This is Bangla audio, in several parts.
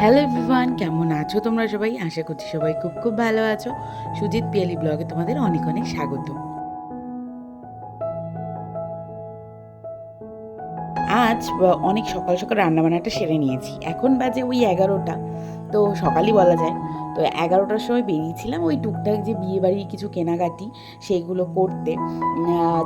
হ্যালো এভরিওয়ান কেমন আছো তোমরা সবাই? আশা করছি সবাই খুব খুব ভালো আছো। সুজিত পিয়ালি ব্লগে তোমাদের অনেক অনেক স্বাগত। আজ অনেক সকাল সকাল রান্নাবান্নাটা সেরে নিয়েছি। এখন বাজে ওই এগারোটা। তো সকালই বলা যায়। তো এগারোটার সময় বেরিয়েছিলাম ওই টুকটাক যে বিয়ে বাড়ির কিছু কেনাকাটি সেইগুলো করতে।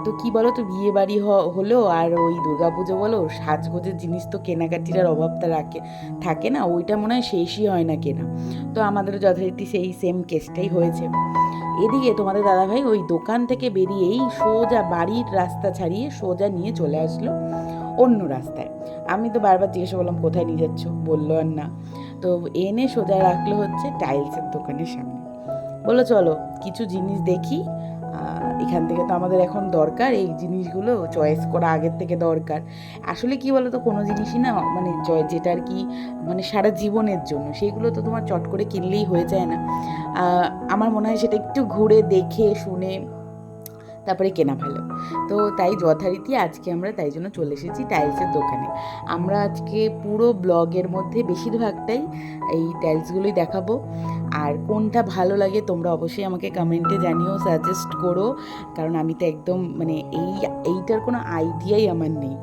তো কি বলো তো বিয়ে বাড়ি হ- হলো আর ওই দুর্গাপুজো বলো, সাজগোজের জিনিস তো কেনাকাটির আর অভাবটা রাখে, থাকে না, ওইটা মনে হয় শেষই হয় না কেনা। তো আমাদেরও যথারীতি সেই সেম কেসটাই হয়েছে। এদিকে তোমাদের দাদাভাই ওই দোকান থেকে বেরিয়েই সোজা বাড়ির রাস্তা ছাড়িয়ে সোজা নিয়ে চলে আসলো। অন্য রাস্তায়। আমি তো বারবার জিজ্ঞাসা করলাম, কোথায় নিয়ে যাচ্ছ? বলল, আর না। তো এনে সোজা রাখল হচ্ছে টাইলসের দোকানের সামনে। বলল, চলো, কিছু জিনিস দেখি। এখান থেকে তো আমাদের এখন দরকার, এই জিনিসগুলো চয়েস করা আগের থেকে দরকার। আসলে কি বলো তো কোনো জিনিসই না মানে যেটা আর কি মানে সারা জীবনের জন্য সেইগুলো তো তোমার চট করে কিনলেই হয়ে যায় না। আমার মনে হয় সেটা একটু ঘুরে দেখে, শুনে তারপরে কেনা ভালো। তো তাই যথারীতি আজকে আমরা তাই জন্য চলে এসেছি টাইলসের দোকানে। আমরা আজকে পুরো ব্লগের মধ্যে বেশিরভাগটাই এই টাইলসগুলোই দেখাবো। আর কোনটা ভালো লাগে তোমরা অবশ্যই আমাকে কমেন্টে জানিও, সাজেস্ট করো। কারণ আমি তো একদম মানে এই, এইটার কোনো আইডিয়াই আমার নেই।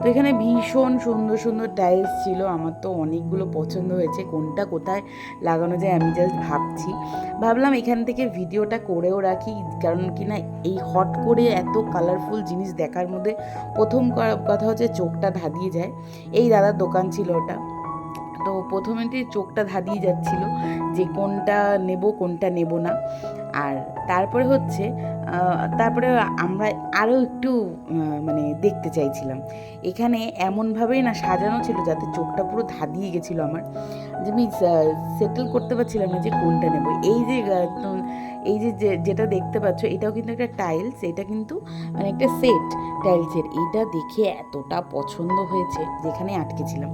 তো এখানে ভীষণ সুন্দর সুন্দর টাইলস ছিল। আমার তো অনেকগুলো পছন্দ হয়েছে। কোনটা কোথায় লাগানো যায় আমি জাস্ট ভাবছি। ভাবলাম এখান থেকে ভিডিওটা করেও রাখি, কারণ কি না এই হট করে এত কালারফুল জিনিস দেখার মধ্যে প্রথম কথা হচ্ছে চোখটা ধাঁধিয়ে যায়। এই দাদার দোকান ছিল ওটা। তো প্রথমেতেই চোখটা ধাঁধিয়ে যাচ্ছিল যে কোনটা নেব কোনটা নেব না। আর তারপরে হচ্ছে তারপরে আমরা আরও একটু মানে দেখতে চাইছিলাম। এখানে এমনভাবেই না সাজানো ছিল যাতে চোখটা পুরো ধাঁধিয়ে গেছিল আমার। যে আমি সেটেল করতে পারছিলাম না যে কোনটা নেব। এই যে এই যে যেটা দেখতে পাচ্ছ, এটাও কিন্তু একটা টাইলস এটা কিন্তু মানে একটা সেট টাইলসের এটা দেখে এতটা পছন্দ হয়েছে, যেখানে আটকেছিলাম।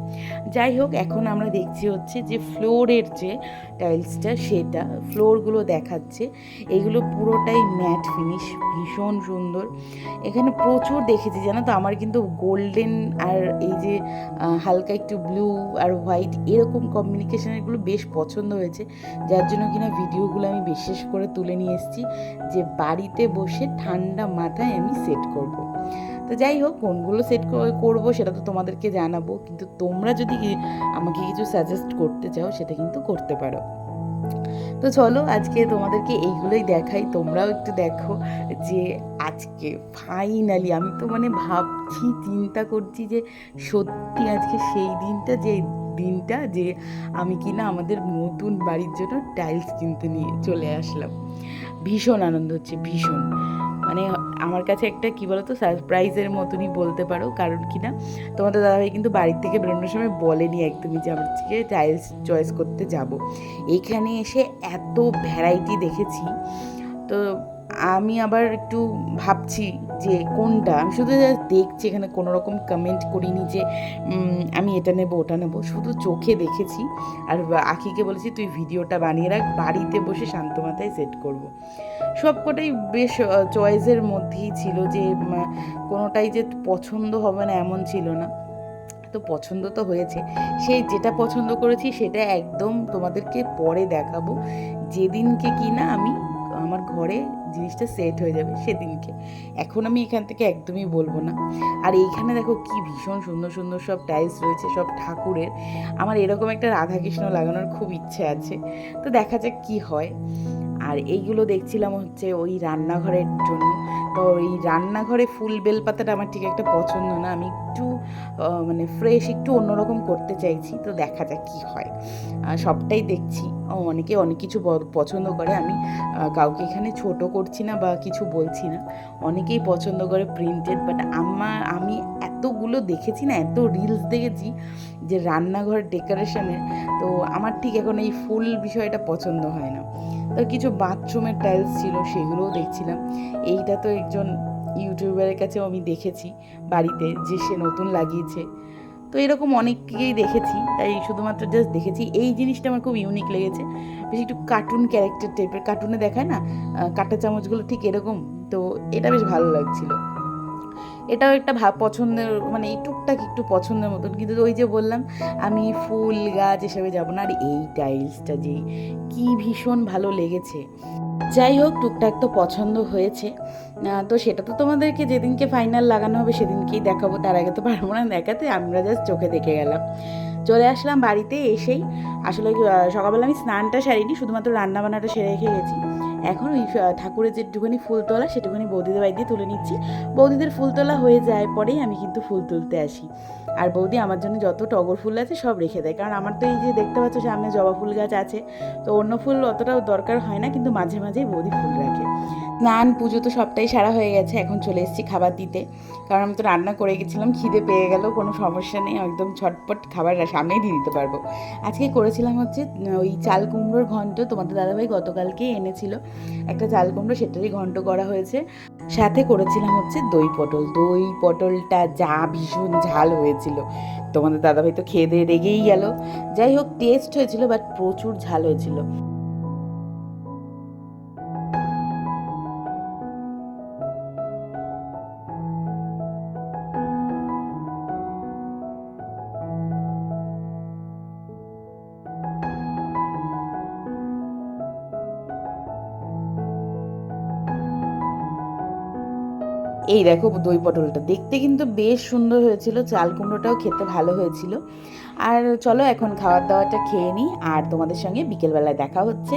যাই হোক, এখন আমরা দেখছি হচ্ছে যে ফ্লোরের যে টাইলসটা সেটা ফ্লোরগুলো দেখাচ্ছে। এগুলো পুরোটাই ম্যাট ফিনিশ ভীষণ সুন্দর। এখানে প্রচুর দেখেছি, জানো তো, আমার কিন্তু গোল্ডেন আর এই যে হালকা একটু ব্লু আর হোয়াইট এরকম কমিউনিকেশনেরগুলো বেশ পছন্দ হয়েছে। যার জন্য কিনা ভিডিওগুলো আমি বিশেষ করে তুলে নিয়ে এসেছি যে বাড়িতে বসে ঠান্ডা মাথায় আমি সেট করব। তো যাই হোক, কোনগুলো সেট করব সেটা তো তোমাদেরকে জানাব। কিন্তু তোমরা যদি আমাকে কিছু সাজেস্ট করতে চাও, সেটা কিন্তু করতে পারো। তো চলো, আজকে তোমাদেরকে এইগুলোই দেখাই। তোমরাও একটু দেখো যে আজকে ফাইনালি আমি তো মানে ভাবছি, চিন্তা করছি যে সত্যি আজকে সেই দিনটা যে দিনটা যে আমি কিনা আমাদের নতুন বাড়ির জন্য টাইলস কিনতে নিয়ে চলে আসলাম। ভীষণ আনন্দ হচ্ছে, ভীষণ। মানে আমার কাছে একটা কি বলতো সারপ্রাইজের মতনই বলতে পারো। কারণ কি না তোমাদের দাদাভাই কিন্তু বাড়ির থেকে বেরোনোর সময় বলেনি একদমই যে আমার থেকে টাইলস চয়েস করতে যাব। এখানে এসে এত ভ্যারাইটি দেখেছি। তো আমি আবার একটু ভাবছি যে কোনটা? আমি শুধু দেখছি, এখানে কোনো রকম কমেন্ট করিনি যে আমি এটা নেব, ওটা নেব। শুধু চোখে দেখেছি। আর আখিকে বলেছি, তুই ভিডিওটা বানিয়ে রাখ, বাড়িতে বসে শান্ত মাথায় সেট করব। সবকটাই বেশ চয়েসের মধ্যেই ছিল যে কোনোটাই যে পছন্দ হবে না এমন ছিল না। তো পছন্দ তো হয়েছে। সেই যেটা পছন্দ করেছি, সেটা একদম তোমাদেরকে পরে দেখাবো। যেদিনকে কি না আমি ঘরে জিনিসটা সেট হয়ে যাবে সেদিনকে। এখন আমি এখান থেকে একদমই বলব না। আর এইখানে দেখো কি ভীষণ সুন্দর সুন্দর সব টাইলস রয়েছে, সব ঠাকুরের। আমার এরকম একটা রাধাকৃষ্ণ লাগানোর খুব ইচ্ছে আছে। তো দেখা যাক কি হয়। আর এইগুলো দেখছিলাম হচ্ছে ওই রান্নাঘরের জন্য। তো ওই রান্নাঘরে ফুল বেলপাতাটা আমার ঠিক একটা পছন্দ না। আমি একটু মানে ফ্রেশ একটু অন্যরকম করতে চাইছি। তো দেখা যাক কি হয়। সবটাই দেখছি। অনেকে অনেক কিছু পছন্দ করে। আমি কাউকে এখানে ছোট করছি না বা কিছু বলছি না। অনেকেই পছন্দ করে প্রিন্টেড বাট আমার, আমি এতগুলো দেখেছি না, এত রিলস দেখেছি যে রান্নাঘর ডেকোরেশনের তো আমার ঠিক এখন এই ফুল বিষয়টা পছন্দ হয় না। কিছু বাথরুমের টাইলস ছিল, সেগুলোও দেখছিলাম। এইটা তো একজন ইউটিউবারের কাছেও আমি দেখেছি বাড়িতে, যে সে নতুন লাগিয়েছে। তো এরকম অনেককেই দেখেছি, তাই শুধুমাত্র জাস্ট দেখেছি। এই জিনিসটা আমার খুব ইউনিক লেগেছে। বেশ একটু কার্টুন ক্যারেক্টার টাইপের কার্টুনে দেখায় না কাঁটা চামচগুলো ঠিক এরকম, তো এটা বেশ ভালো লাগছিল। এটাও একটা ভাব পছন্দের মানে এই টুকটাক একটু পছন্দের মতন। কিন্তু ওই যে বললাম, আমি ফুল গাছ এসবে যাব না, আর এই টাইলসটা যে কি ভীষণ ভালো লেগেছে। যাই হোক, টুকটাক তো পছন্দ হয়েছে। তো সেটা তো তোমাদেরকে যেদিনকে ফাইনাল লাগানো হবে, সেদিনকেই দেখাবো। তার আগে তো পারব না দেখাতে, আমরা জাস্ট চোখে দেখে গেলাম। চলে আসলাম বাড়িতে এসেই। আসলে সকালবেলা আমি স্নানটা সারিনি, শুধুমাত্র রান্না বান্নাটা সেরে রেখে গেছি। এখন ওই ঠাকুরের যেটুকুনি ফুল তোলা সেটুকুনি বৌদিদের বাড়ি দিয়ে তুলে নিচ্ছি। বৌদিদের ফুল তোলা হয়ে যায় পরেই আমি কিন্তু ফুল তুলতে আসি। আর বৌদি আমার জন্য যত টগর ফুল আছে সব রেখে দেয়। কারণ আমার তো এই যে দেখতে পাচ্ছ সামনে জবা ফুল গাছ আছে, তো অন্য ফুল অতটাও দরকার হয় না, কিন্তু মাঝে মাঝেই বৌদি ফুল রাখে। স্নান, পুজো তো সবটাই সারা হয়ে গেছে, এখন চলে এসেছি খাবার দিতে। কারণ আমি তো রান্না করে গেছিলাম, খিদে পেয়ে গেল, কোনো সমস্যা নেই, একদম ছটপট খাবার সামনেই দিয়ে দিতে পারব। আজকে করেছিলাম হচ্ছে ওই চাল কুমড়োর ঘন্ট তোমাদের দাদাভাই গতকালকে এনেছিল। একটা চাল কুমড়ো সেটারই ঘন্ট করা হয়েছে। সাথে করেছিলাম হচ্ছে দই পটল। দই পটলটা যা ভীষণ ঝাল হয়েছিল। তোমাদের দাদাভাই তো খেয়ে দিয়ে রেগেই গেল। যাই হোক টেস্ট হয়েছিল বাট প্রচুর ঝাল হয়েছিল। এই দেখো দই পটলটা। দেখতে কিন্তু বেশ সুন্দর হয়েছিল, চাল কুমড়োটাও খেতে ভালো হয়েছিল। আর চলো এখন খাওয়ার দাওয়াটা খেয়ে নিই, আর তোমাদের সঙ্গে বিকেলবেলায় দেখা হচ্ছে।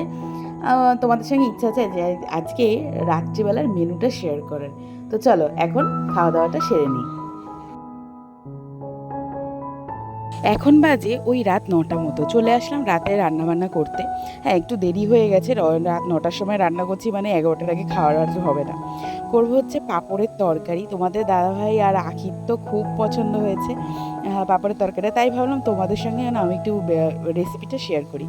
তোমাদের সঙ্গে ইচ্ছা আছে যে আজকে রাত্রিবেলার মেনুটা শেয়ার করার। তো চলো এখন খাওয়া দাওয়াটা সেরে নিই। এখন বাজে ওই রাত নটা মতো। চলে আসলাম রাতে রান্না বান্না করতে। হ্যাঁ একটু দেরি হয়ে গেছে রাত নটার সময় রান্না করছি মানে এগারোটার আগে খাওয়ার আর হবে না। করব হচ্ছে পাঁপড়ের তরকারি। তোমাদের দাদাভাই আর আখির তো খুব পছন্দ হয়েছে। পাঁপড়ের তরকারি তাই ভাবলাম তোমাদের সঙ্গে না আমি একটু রেসিপিটা শেয়ার করি।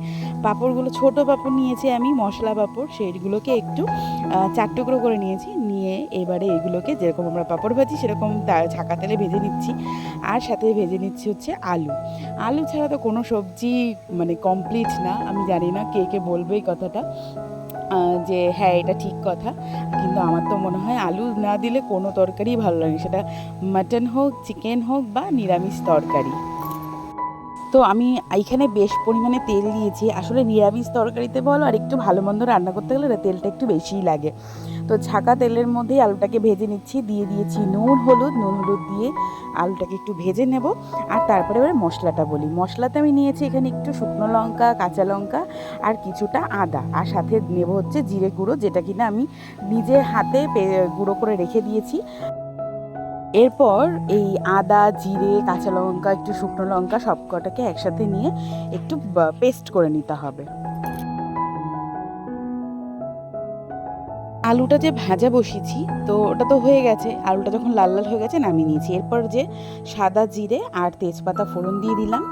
পাঁপড়গুলো, ছোট পাঁপড় নিয়েছি আমি, মশলা পাঁপড়, সেইগুলোকে একটু চার টুকরো করে নিয়েছি। নিয়ে এবারে এগুলোকে যেরকম আমরা পাঁপড় ভাজি, সেরকম ছাকা তেলে ভেজে নিচ্ছি। আর সাথে ভেজে নিচ্ছি হচ্ছে আলু। আলু ছাড়া তো কোনো সবজি মানে কমপ্লিট না। আমি জানি না কে কে বলবে এই কথাটা। যে হ্যাঁ এটা ঠিক কথা। কিন্তু আমার তো মনে হয় আলু না দিলে কোনো তরকারি ভালো লাগে সেটা মাটন হোক চিকেন হোক বা নিরামিষ তরকারি। তো আমি এইখানে বেশ পরিমাণে তেল দিয়েছি। আসলে নিরামিষ তরকারিতে বলো আর একটু ভালো মন্দ রান্না করতে গেলে তেলটা একটু বেশিই লাগে। তো ছাকা তেলের মধ্যেই আলুটাকে ভেজে নিচ্ছি। দিয়ে দিয়েছি নুন, হলুদ নুন, হলুদ দিয়ে আলুটাকে একটু ভেজে নেব। আর তারপরে এবারে মশলাটা বলি। মশলাতে আমি নিয়েছি এখানে একটু শুকনো লঙ্কা, কাঁচা লঙ্কা আর কিছুটা আদা। আর সাথে নেব হচ্ছে জিরে গুঁড়ো, যেটা কিনা আমি নিজে হাতে গুঁড়ো করে রেখে দিয়েছি। এরপর এই আদা, জিরে, কাঁচা লঙ্কা, একটু শুকনো লঙ্কা সব কটাকে একসাথে নিয়ে একটু পেস্ট করে নিতে হবে। আলুটা যে ভাজা বসিয়েছি, তো ওটা তো হয়ে গেছে। আলুটা যখন লাল লাল হয়ে গেছে নামিয়ে নিয়েছি। এরপর যে সাদা জিরে আর তেজপাতা ফোড়ন দিয়ে দিলাম।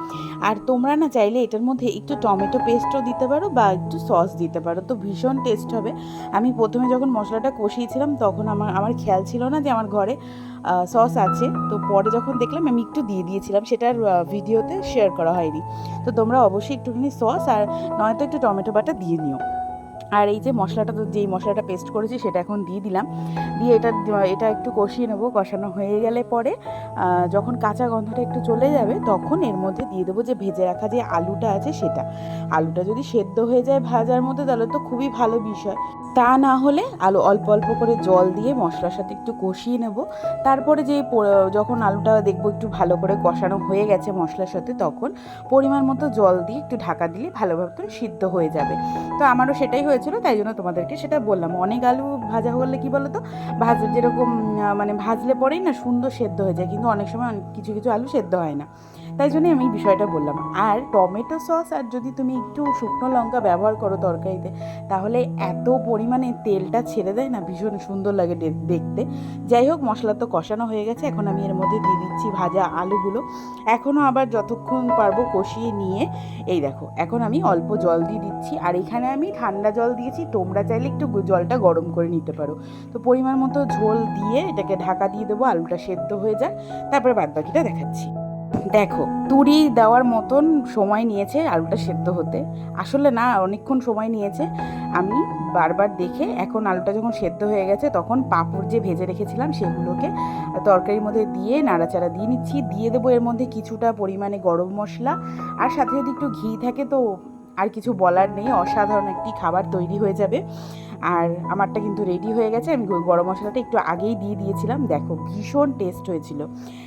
আর তোমরা না চাইলে এটার মধ্যে একটু টমেটো পেস্টও দিতে পারো বা একটু সস দিতে পারো। তো ভীষণ টেস্ট হবে। আমি প্রথমে যখন মশলাটা কষিয়েছিলাম, তখন আমার আমার খেয়াল ছিল না যে আমার ঘরে সস আছে। তো পরে যখন দেখলাম, আমি একটু দিয়ে দিয়েছিলাম। সেটার ভিডিওতে শেয়ার করা হয়নি। তো তোমরা অবশ্যই একটুখানি সস আর নয়তো একটু টমেটো বাটা দিয়ে নিও। আর এই যে মশলাটা তো যেই মশলাটা পেস্ট করেছি সেটা এখন দিয়ে দিলাম। দিয়ে এটা এটা একটু কষিয়ে নেব, কষানো হয়ে গেলে পরে যখন কাঁচা গন্ধটা একটু চলে যাবে তখন এর মধ্যে দিয়ে দেবো যে ভেজে রাখা যে আলুটা আছে সেটা। আলুটা যদি সেদ্ধ হয়ে যায় ভাজার মধ্যে তাহলে তো খুবই ভালো বিষয়। তা না হলে আলু, অল্প অল্প করে জল দিয়ে মশলার সাথে একটু কষিয়ে নেব। তারপরে যে যখন আলুটা দেখব একটু ভালো করে কষানো হয়ে গেছে মশলার সাথে তখন পরিমাণ মতো জল দিয়ে একটু ঢাকা দিলে ভালোভাবে সিদ্ধ হয়ে যাবে। তো আমারও সেটাই হয়েছিল, তাই জন্য তোমাদেরকে সেটা বললাম। অনেক আলু ভাজা হলে কি বলো তো ভাজ, যেরকম মানে ভাজলে পরেই না সুন্দর সেদ্ধ হয়ে যায়, কিন্তু অনেক সময় কিছু কিছু আলু সেদ্ধ হয় না। তাই জন্যই আমি বিষয়টা বললাম। আর টমেটো সস আর যদি তুমি একটু শুকনো লঙ্কা ব্যবহার করো তরকারিতে, তাহলে এত পরিমাণে তেলটা ছেড়ে দেয় না, ভীষণ সুন্দর লাগে দেখতে। যাই হোক, মশলা তো কষানো হয়ে গেছে, এখন আমি এর মধ্যে দিয়ে দিচ্ছি ভাজা আলুগুলো। এখনও আবার যতক্ষণ পারব কষিয়ে নিয়ে, এই দেখো, এখন আমি অল্প জল দিয়ে দিচ্ছি। আর এখানে আমি ঠান্ডা জল দিয়েছি, তোমরা চাইলে একটু জলটা গরম করে নিতে পারো। তো পরিমাণ মতো ঝোল দিয়ে এটাকে ঢাকা দিয়ে দেবো, আলুটা সেদ্ধ হয়ে যাক, তারপরে বাদ বাকিটা দেখাচ্ছি। দেখো, তুড়ি দেওয়ার মতন সময় নিয়েছে আলুটা সেদ্ধ হতে। আসলে না, অনেকক্ষণ সময় নিয়েছে। আমি বারবার দেখে এখন আলুটা যখন সেদ্ধ হয়ে গেছে, তখন পাঁপড় যে ভেজে রেখেছিলাম সেগুলোকে তরকারির মধ্যে দিয়ে নাড়াচাড়া দিয়ে নিচ্ছি। দিয়ে দেবো এর মধ্যে কিছুটা পরিমাণে গরম মশলা। আর সাথে যদি একটু ঘি থাকে তো আর কিছু বলার নেই, অসাধারণ একটি খাবার তৈরি হয়ে যাবে। আর আমারটা কিন্তু রেডি হয়ে গেছে। আমি গরম মশলাটা একটু আগেই দিয়ে দিয়েছিলাম। দেখো, ভীষণ টেস্ট হয়েছিল।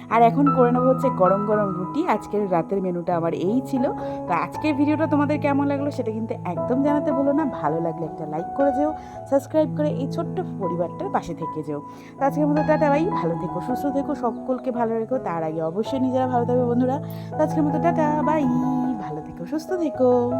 আর এখন করে নেব হচ্ছে গরম গরম রুটি। আজকের রাতের মেনুটা আমার এই ছিল। তো আজকের ভিডিওটা তোমাদের কেমন লাগল সেটা কিন্তু একদম জানাতে বলো না। ভালো লাগলে একটা লাইক করে যেও সাবস্ক্রাইব করে এই ছোট্ট পরিবারটার পাশে থেকে যেও। তো আজকের মতো টাটা ভাই ভালো থেকো, সুস্থ থেকো, সকলকে ভালো রেখো। তার আগে অবশ্যই নিজেরা ভালো থাকবে বন্ধুরা। তো আজকের মতো টাটা, বাই। ভালো থেকো, সুস্থ থেকো।